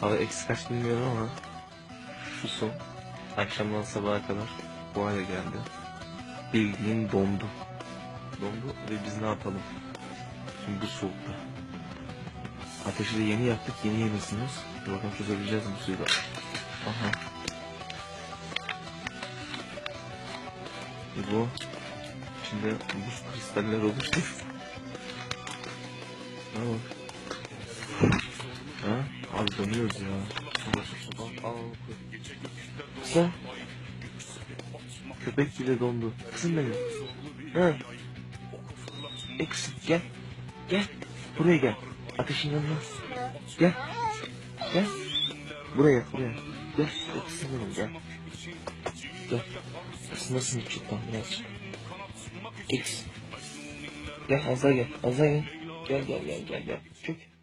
Hava eksi kaç bilmiyorum ama şu son akşamdan sabaha kadar bu hale geldi. Bildiğin dondu. Dondu ve biz ne yapalım? Şimdi bu soğukta. Ateşi de yeni yaktık, yeni yenisiniz. Dur bakalım çözebileceğiz bu suyu da? Aha. E bu içinde buz kristaller oluştu. Ne var? Abi dönüyoruz ya. Sen? Köpek bile dondu. Kızım benim. Ha? Eksik gel. Gel. Buraya gel. Ateşin yanına. Gel. Gel. Buraya buraya. Gel. Kızım benim gel. Gel. Isınırsın içinden biraz. X. Gel az daha gel. Az daha gel. Gel gel gel gel gel. Çök.